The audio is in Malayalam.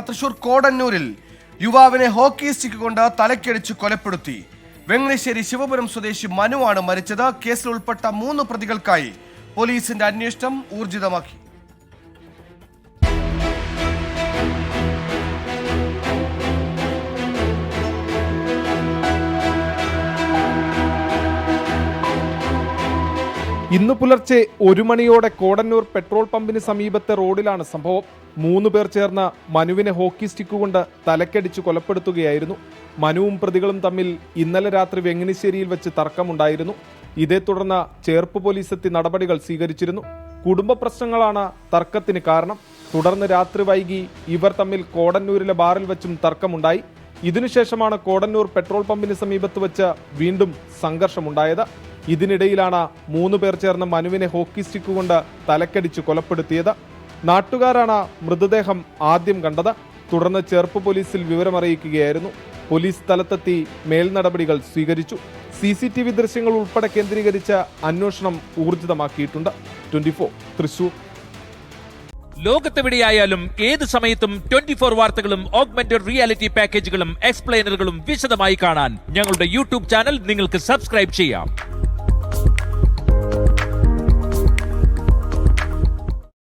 തൃശൂർ കോടന്നൂരിൽ യുവാവിനെ ഹോക്കി സ്റ്റിക്ക് കൊണ്ട് തലക്കടിച്ച് കൊലപ്പെടുത്തി. വെങ്ങണശ്ശേരി ശിവപുരം സ്വദേശി മനുവാണ് മരിച്ചത്. കേസിൽ ഉൾപ്പെട്ട മൂന്ന് പ്രതികൾക്കായി പോലീസിന്റെ അന്വേഷണം ഊർജിതമാക്കി. ഇന്ന് പുലർച്ചെ ഒരു മണിയോടെ കോടന്നൂർ പെട്രോൾ പമ്പിന് സമീപത്തെ റോഡിലാണ് സംഭവം. മൂന്ന് പേർ ചേർന്ന മനുവിനെ ഹോക്കി സ്റ്റിക്ക് കൊണ്ട് തലക്കടിച്ച് കൊലപ്പെടുത്തുകയായിരുന്നു. മനുവും പ്രതികളും തമ്മിൽ ഇന്നലെ രാത്രി വെങ്ങനിശ്ശേരിയിൽ വെച്ച് തർക്കമുണ്ടായിരുന്നു. ഇതേ തുടർന്ന് ചേർപ്പ് പോലീസ് എത്തി നടപടികൾ സ്വീകരിച്ചിരുന്നു. കുടുംബ പ്രശ്നങ്ങളാണ് തർക്കത്തിന് കാരണം. തുടർന്ന് രാത്രി വൈകി ഇവർ തമ്മിൽ കോടന്നൂരിലെ ബാറിൽ വെച്ചും തർക്കമുണ്ടായി. ഇതിനുശേഷമാണ് കോടന്നൂർ പെട്രോൾ പമ്പിന് സമീപത്ത് വെച്ച് വീണ്ടും സംഘർഷമുണ്ടായത്. ഇതിനിടയിലാണ് മൂന്ന് പേർ ചേർന്ന് മനുവിനെ ഹോക്കി സ്റ്റിക്ക് കൊണ്ട് തലക്കടിച്ച് കൊലപ്പെടുത്തിയത്. നാട്ടുകാരാണ് മൃതദേഹം ആദ്യം കണ്ടത്. തുടർന്ന് ചെറുപ്പ് പോലീസിൽ വിവരമറിയിക്കുകയായിരുന്നു. പോലീസ് സ്ഥലത്തെത്തി മേൽനടപടികൾ സ്വീകരിച്ചു. സി സി ടി വി ദൃശ്യങ്ങൾ ഉൾപ്പെടെ കേന്ദ്രീകരിച്ച് അന്വേഷണം ഊർജിതമാക്കിയിട്ടുണ്ട്. Twenty four Thrissur. ലോകത്തെവിടെയായാലും ഏത് സമയത്തും ട്വന്റി ഫോർ വാർത്തകളും ഓഗ്മെന്റഡ് റിയാലിറ്റി പാക്കേജുകളും എക്സ്പ്ലെയിനറുകളും വിശദമായി കാണാൻ ഞങ്ങളുടെ യൂട്യൂബ് ചാനൽ നിങ്ങൾക്ക് സബ്സ്ക്രൈബ് ചെയ്യാം.